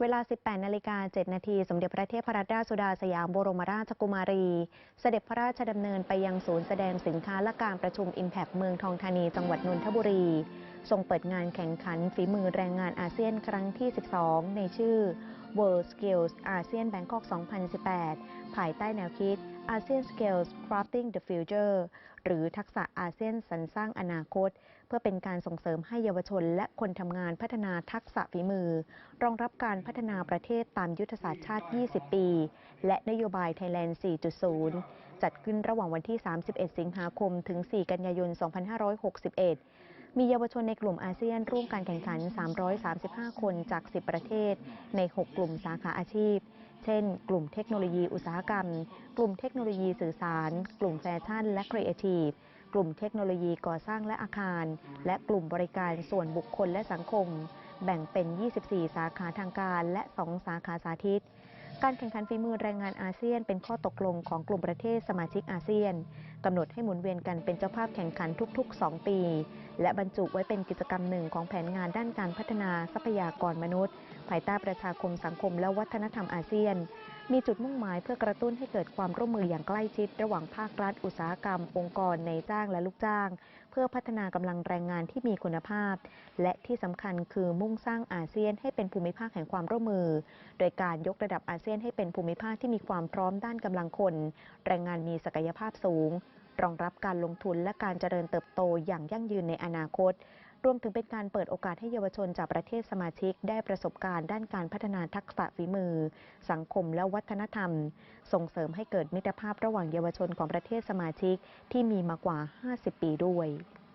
เวลา 18 นาฬิกา 7 นาที สมเด็จพระเทพรัตนราชสุดาสยามบรมราชกุมารี เสด็จพระราชดำเนินไปยังศูนย์แสดงสินค้าและการประชุม Impact เมืองทองธานี จังหวัดนนทบุรี ทรงเปิดงานแข่งขันฝีมือแรงงานอาเซียนครั้งที่ 12 ในชื่อ World Skills ASEAN Bangkok 2018 ภายใต้แนวคิด ASEAN Skills Crafting the Future หรือทักษะอาเซียนสรรสร้างอนาคต เพื่อเป็นการส่งเสริมให้เยาวชนและคนทำงานพัฒนาทักษะฝีมือ รองรับการพัฒนาประเทศตามยุทธศาสตร์ชาติ 20 ปี และนโยบาย Thailand 4.0 จัดขึ้นระหว่างวันที่ 31 สิงหาคม ถึง 4 กันยายน 2561 มีเยาวชนในกลุ่มอาเซียนร่วมการแข่งขัน 335 คนจาก 10 ประเทศ ใน 6 กลุ่มสาขาอาชีพ เช่น กลุ่มเทคโนโลยีอุตสาหกรรม กลุ่มเทคโนโลยีสื่อสาร กลุ่มแฟชั่นและครีเอทีฟ กลุ่มเทคโนโลยีก่อสร้างและอาคาร และกลุ่มบริการส่วนบุคคลและสังคม แบ่งเป็น 24 สาขาทางการและ 2 สาขาสาธิต การแข่งขันฝีมือแรงงานอาเซียนเป็นข้อตกลงของกลุ่มประเทศสมาชิกอาเซียนกำหนดให้หมุนเวียนกันเป็นเจ้าภาพแข่งขันทุก ๆ 2 ปี และบรรจุไว้เป็นกิจกรรมหนึ่งของแผนงานด้านการพัฒนาทรัพยากรมนุษย์ ภายใต้ประชาคมสังคมและวัฒนธรรมอาเซียน มีจุดมุ่งหมายเพื่อกระตุ้นให้เกิดความร่วมมืออย่างใกล้ชิด ระหว่างภาครัฐ อุตสาหกรรม องค์กรในจ้างและลูกจ้าง เพื่อพัฒนากำลังแรงงานที่มีคุณภาพ และที่สำคัญคือมุ่งสร้างอาเซียนให้เป็นภูมิภาคแห่งความร่วมมือ โดยการยกระดับอาเซียนให้เป็นภูมิภาคที่มีความพร้อมด้านกำลังคน แรงงานมีศักยภาพสูง รองรับการลงทุนและการเจริญเติบโตอย่างยั่งยืนในอนาคต รวมถึงเป็นการเปิดโอกาสให้เยาวชนจากประเทศสมาชิกได้ประสบการณ์ด้านการพัฒนาทักษะฝีมือ สังคมและวัฒนธรรม ส่งเสริมให้เกิดมิตรภาพระหว่างเยาวชนของประเทศสมาชิกที่มีมากว่า 50 ปีด้วย